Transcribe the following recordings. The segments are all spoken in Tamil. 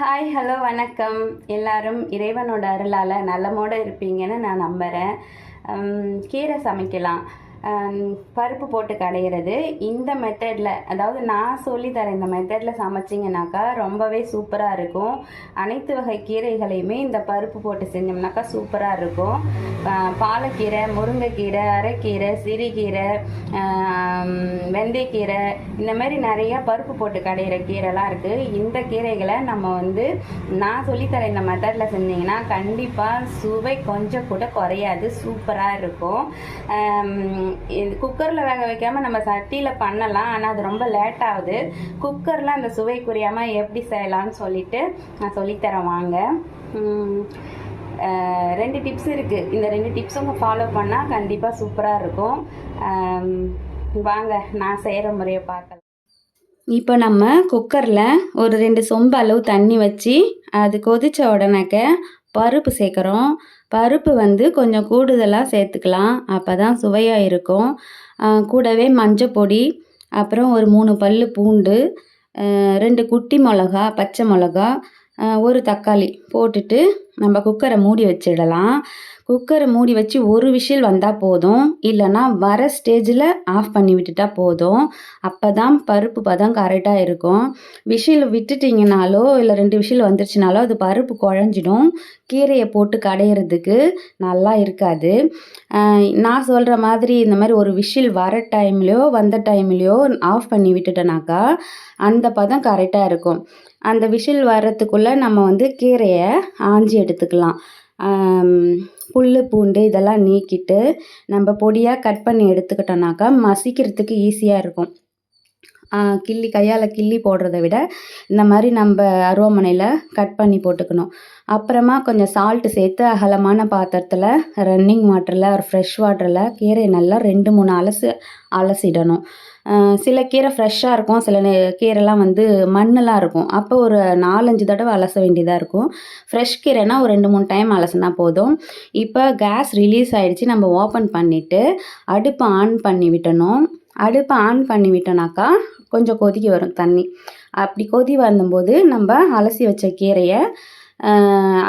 ஹாய் ஹலோ வணக்கம். எல்லாரும் இறைவனோட அருளால் நலமோடு இருப்பீங்கன்னு நான் நம்புகிறேன் கீரை சமைக்கலாம். பருப்பு போட்டு கடையிறது. இந்த மெத்தடில் அதாவது நான் சொல்லித்தரேன் இந்த மெத்தடில் சமைச்சிங்கனாக்கா ரொம்பவே சூப்பராக இருக்கும். அனைத்து வகை கீரைகளையுமே இந்த பருப்பு போட்டு செஞ்சோம்னாக்கா சூப்பராக இருக்கும். பாலக்கீரை முருங்கைக்கீரை அரைக்கீரை சிறுகீரை வெந்தயக்கீரை இந்த மாதிரி நிறைய பருப்பு போட்டு கடையிற கீரைலாம் இருக்குது இந்த கீரைகளை நம்ம வந்து நான் சொல்லித்தர இந்த மெத்தடில் செஞ்சீங்கன்னா கண்டிப்பாக சுவை கொஞ்சம் கூட குறையாது. சூப்பராக இருக்கும். இது குக்கரில் வேக வைக்காமல் நம்ம சட்டியில் பண்ணலாம். ஆனால் அது ரொம்ப லேட் ஆகுது. குக்கரில் அந்த சுவை குறையாமல் எப்படி செய்யலாம்னு சொல்லிட்டு நான் சொல்லித்தரேன். வாங்க. ரெண்டு டிப்ஸ் இருக்குது இந்த ரெண்டு டிப்ஸும் ஃபாலோ பண்ணால் கண்டிப்பாக சூப்பராக இருக்கும். வாங்க நான் செய்கிற முறையை பார்க்கலாம். இப்போ நம்ம குக்கரில் ஒரு ரெண்டு சொம்பு அளவு தண்ணி வச்சு அது கொதித்த உடனேக்க பருப்பு சேர்க்குறோம். பருப்பு வந்து கொஞ்சம் கூடுதலாக சேர்த்துக்கலாம். அப்போ தான் சுவையாக இருக்கும் கூடவே மஞ்சள் பொடி அப்புறம் ஒரு மூணு பல் பூண்டு ரெண்டு குட்டி மிளகா பச்சை மிளகா ஒரு தக்காளி போட்டுட்டு நம்ம குக்கரை மூடி வச்சிடலாம். குக்கரை மூடி வச்சு ஒரு விஷயம் வந்தால் போதும். இல்லைன்னா வர ஸ்டேஜில் ஆஃப் பண்ணி விட்டுட்டா போதும். அப்போ தான் பருப்பு பதம் கரெக்டாக இருக்கும். விஷில் விட்டுட்டிங்கனாலோ இல்லை ரெண்டு விஷில் வந்துருச்சுனாலோ அது பருப்பு குழஞ்சிடும். கீரையை போட்டு கடையிறதுக்கு நல்லா இருக்காது. நான் சொல்கிற மாதிரி இந்த மாதிரி ஒரு விஷில் வர டைம்லையோ வந்த டைம்லையோ ஆஃப் பண்ணி விட்டுட்டோனாக்கா அந்த பதம் கரெக்டாக இருக்கும். அந்த விஷில் வர்றதுக்குள்ளே நம்ம வந்து கீரையை ஆஞ்சி எடுத்துக்கலாம். புல் பூண்டு இதெல்லாம் நீக்கிட்டு நம்ம பொடியாக கட் பண்ணி எடுத்துக்கிட்டோம்னாக்கா மசிக்கிறதுக்கு ஈஸியாக இருக்கும். கிள்ளி கையால் கிள்ளி போடுறத விட இந்த மாதிரி நம்ம அருவாமனையில் கட் பண்ணி போட்டுக்கணும். அப்புறமா கொஞ்சம் சால்ட்டு சேர்த்து அகலமான பாத்திரத்தில் ரன்னிங் வாட்டரில் ஒரு ஃப்ரெஷ் வாட்டரில் கீரையை நல்லா ரெண்டு மூணு அலசு அலசிடணும். சில கீரை ஃப்ரெஷ்ஷாக இருக்கும் சில கீரைலாம் வந்து மண்ணெலாம் இருக்கும். அப்போ ஒரு நாலஞ்சு தடவை அலச வேண்டியதாக இருக்கும். ஃப்ரெஷ் கீரைனா ஒரு ரெண்டு மூணு டைம் அலசினா போதும். இப்போ கேஸ் ரிலீஸ் ஆகிடுச்சு நம்ம ஓப்பன் பண்ணிவிட்டு அடுப்பை ஆன் பண்ணி விட்டணும். அடுப்பை ஆன் பண்ணி விட்டோனாக்கா கொஞ்சம் கொதிக்க வரும் தண்ணி. அப்படி கொதி வரும்போது நம்ம அலசி வச்ச கீரையை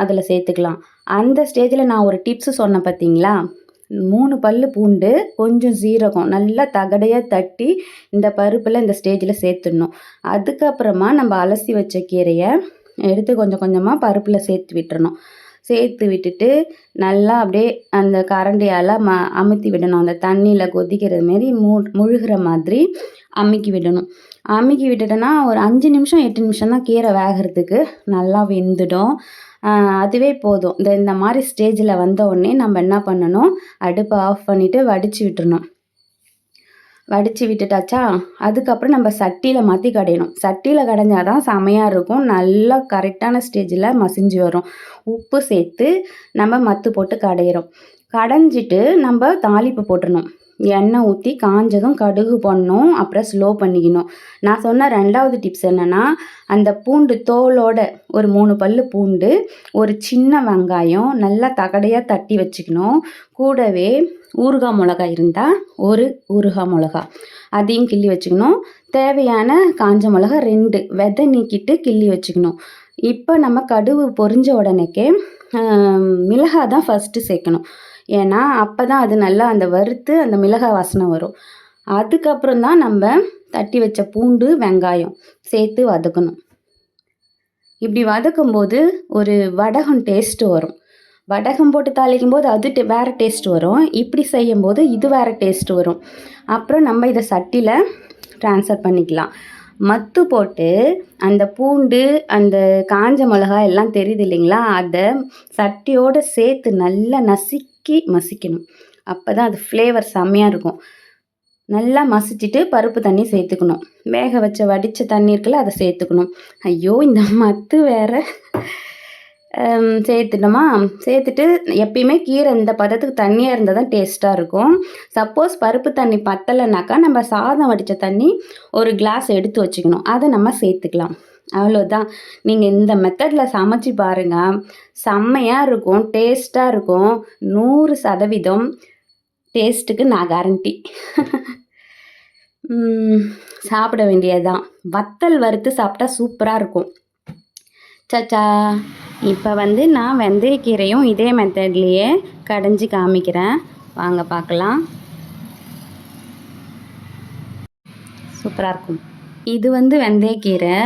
அதில் சேர்த்துக்கலாம். அந்த ஸ்டேஜில் நான் ஒரு டிப்ஸு சொன்னேன் பார்த்தீங்களா மூணு பல்லு பூண்டு கொஞ்சம் சீரகம் நல்லா தகடையாக தட்டி இந்த பருப்பில் இந்த ஸ்டேஜில் சேர்த்துடணும். அதுக்கப்புறமா நம்ம அலசி வச்ச கீரையை எடுத்து கொஞ்சம் கொஞ்சமாக பருப்பில் சேர்த்து விட்டுறணும். சேர்த்து விட்டுட்டு நல்லா அப்படியே அந்த கரண்டியால் ம அமுத்தி விடணும். அந்த தண்ணியில் கொதிக்கிறது மாரி மூ முழுகிற மாதிரி அமுக்கி விடணும். அமுக்கி விட்டுட்டோன்னா ஒரு அஞ்சு நிமிஷம் எட்டு நிமிஷம் தான் கீரை வேகிறதுக்கு நல்லா வெந்துடும். அதுவே போதும். இந்த இந்த மாதிரி ஸ்டேஜில் வந்த உடனே நம்ம என்ன பண்ணணும்? அடுப்பை ஆஃப் பண்ணிவிட்டு வடித்து விட்டுறணும். வடித்து விட்டுட்டாச்சா? அதுக்கப்புறம் நம்ம சட்டியில் மாற்றி கடையணும். சட்டியில் கடைஞ்சா தான் செமையாக இருக்கும். நல்லா கரெக்டான ஸ்டேஜில் மசிஞ்சு வரும். உப்பு சேர்த்து நம்ம மத்து போட்டு கடையிறோம். கடைஞ்சிட்டு நம்ம தாளிப்பு போட்டுடணும் எண்ணெய் ஊற்றி காஞ்சதும் கடுகு போடணும் அப்புறம் ஸ்லோ பண்ணிக்கணும். நான் சொன்ன ரெண்டாவது டிப்ஸ் என்னென்னா அந்த பூண்டு தோலோட ஒரு மூணு பல் பூண்டு ஒரு சின்ன வெங்காயம் நல்லா தகடையாக தட்டி வச்சுக்கணும். கூடவே ஊறுகாய் மிளகா இருந்தால் ஒரு ஊறுகாய் மிளகா அதையும் கிள்ளி வச்சுக்கணும். தேவையான காஞ்ச மிளகா ரெண்டு விதை நீக்கிட்டு கிள்ளி வச்சுக்கணும். இப்போ நம்ம கடுகு பொரிஞ்ச உடனேக்கே மிளகாய் தான் ஃபஸ்ட்டு சேர்க்கணும். ஏன்னா அப்போ தான் அது நல்லா அந்த வறுத்து அந்த மிளகாய் வாசனை வரும். அதுக்கப்புறம் தான் நம்ம தட்டி வச்ச பூண்டு வெங்காயம் சேர்த்து வதக்கணும். இப்படி வதக்கும்போது ஒரு வடகம் டேஸ்ட்டு வரும். வடகம் போட்டு தாளிக்கும் போது அது டே- வேற டேஸ்ட் வரும். இப்படி செய்யும்போது இது வேறு டேஸ்ட் வரும். அப்புறம் நம்ம இதை சட்டியில் ட்ரான்ஸ்ஃபர் பண்ணிக்கலாம். மத்து போட்டு அந்த பூண்டு அந்த காஞ்ச மிளகாய் எல்லாம் தெரியுது இல்லைங்களா? அதை சட்டியோடு சேர்த்து நல்லா நசுக்கி மசிக்கணும். அப்போ தான் அது ஃப்ளேவர் செம்மையாக இருக்கும். நல்லா மசிச்சுட்டு பருப்பு தண்ணி சேர்த்துக்கணும். வேக வச்ச வடித்த தண்ணி இருக்குல்ல அதை சேர்த்துக்கணும். ஐயோ இந்த மத்து வேறு. சேர்த்துட்டோமா? சேர்த்துட்டு எப்பயுமே கீரை இந்த பதத்துக்கு தண்ணியாக இருந்தால் தான் டேஸ்ட்டாக இருக்கும். சப்போஸ் பருப்பு தண்ணி பத்தலைனாக்கா நம்ம சாதம் வடித்த தண்ணி ஒரு கிளாஸ் எடுத்து வச்சுக்கணும். அதை நம்ம சேர்த்துக்கலாம். அவ்வளோதான் நீங்கள் இந்த மெத்தடில் சமைச்சு பாருங்கள் செம்மையாக இருக்கும் டேஸ்ட்டாக இருக்கும். நூறு சதவீதம் டேஸ்ட்டுக்கு நான் கேரண்டி சாப்பிட வேண்டியதுதான். வத்தல் வறுத்து சாப்பிட்டா சூப்பராக இருக்கும். சச்சா இப்போ வந்து நான் வெந்தயக்கீரையும் இதே மெத்தட்லேயே கடைஞ்சி காமிக்கிறேன். வாங்க பார்க்கலாம். சூப்பராக இருக்கும். இது வந்து வெந்தயக்கீரை.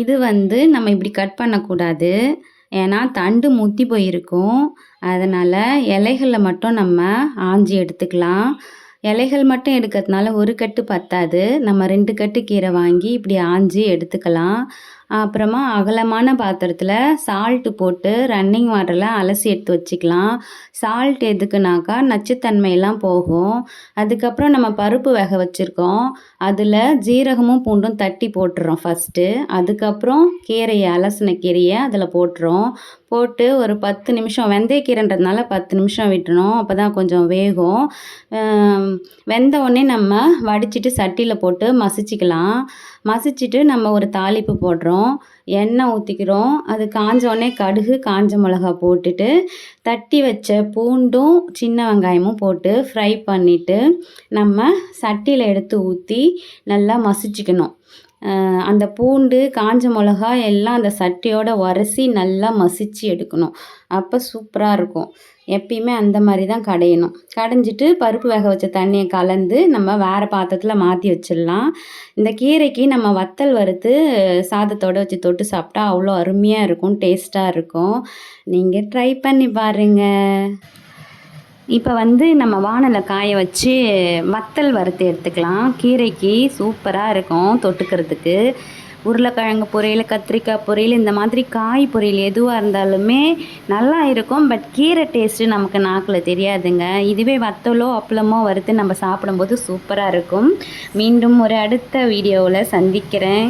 இது வந்து நம்ம இப்படி கட் பண்ணக்கூடாது. ஏன்னா தண்டு முத்தி போயிருக்கும். அதனால் இலைகளில் மட்டும் நம்ம ஆஞ்சி எடுத்துக்கலாம். இலைகள் மட்டும் எடுக்கிறதுனால ஒரு கட்டு பத்தாது. நம்ம ரெண்டு கட்டு கீரை வாங்கி இப்படி ஆஞ்சி எடுத்துக்கலாம். அப்புறமா அகலமான பாத்திரத்தில் சால்ட்டு போட்டு ரன்னிங் வாட்டரில் அலசி எடுத்து வச்சுக்கலாம். சால்ட் எதுக்குனாக்கா நச்சுத்தன்மையெல்லாம் போகும். அதுக்கப்புறம் நம்ம பருப்பு வேக வச்சுருக்கோம். அதில் ஜீரகமும் பூண்டும் தட்டி போட்டுறோம் ஃபஸ்ட்டு அதுக்கப்புறம் கீரையை அலசின கீரையை அதில் போட்டுறோம். போட்டு ஒரு பத்து நிமிஷம் வெந்தயக்கீரைன்றதுனால பத்து நிமிஷம் விட்டுணும் அப்போ தான் கொஞ்சம் வேகும். வெந்த உடனே நம்ம வடிச்சிட்டு சட்டியில் போட்டு மசிச்சிக்கலாம். மசிச்சுட்டு நம்ம ஒரு தாளிப்பு போடுறோம். எண்ணெய் ஊற்றிக்கிறோம் அது காஞ்சோடனே கடுகு காஞ்ச மிளகா போட்டுட்டு தட்டி வச்ச பூண்டும் சின்ன வெங்காயமும் போட்டு ஃப்ரை பண்ணிவிட்டு நம்ம சட்டியில் எடுத்து ஊற்றி நல்லா மசிச்சுக்கணும். அந்த பூண்டு காஞ்ச மிளகா எல்லாம் அந்த சட்டியோட உரசி நல்லா மசிச்சு எடுக்கணும். அப்போ சூப்பராக இருக்கும். எப்பயுமே அந்த மாதிரி தான் கடையணும். கடைஞ்சிட்டு பருப்பு வேக வச்ச தண்ணியை கலந்து நம்ம வேறு பாத்திரத்தில் மாற்றி வச்சிடலாம். இந்த கீரைக்கு நம்ம வத்தல் வறுத்து சாதத்தோடு வச்சு தொட்டு சாப்பிட்டா அவ்வளோ அருமையாக இருக்கும் டேஸ்ட்டாக இருக்கும். நீங்கள் ட்ரை பண்ணி பாருங்கள் இப்போ வந்து நம்ம வானலை காய வச்சு வத்தல் வறுத்து எடுத்துக்கலாம். கீரைக்கு சூப்பராக இருக்கும் தொட்டுக்கிறதுக்கு. உருளைக்கிழங்கு பொரியல் கத்திரிக்காய் பொரியல் இந்த மாதிரி காய் பொரியல் எதுவாக இருந்தாலுமே நல்லா இருக்கும். பட் கீரை டேஸ்ட்டு நமக்கு நாக்கில் தெரியாதுங்க. இதுவே வத்தலோ அப்பளமோ வறுத்து நம்ம சாப்பிடும்போது சூப்பராக இருக்கும். மீண்டும் ஒரு அடுத்த வீடியோவில் சந்திக்கிறேன்.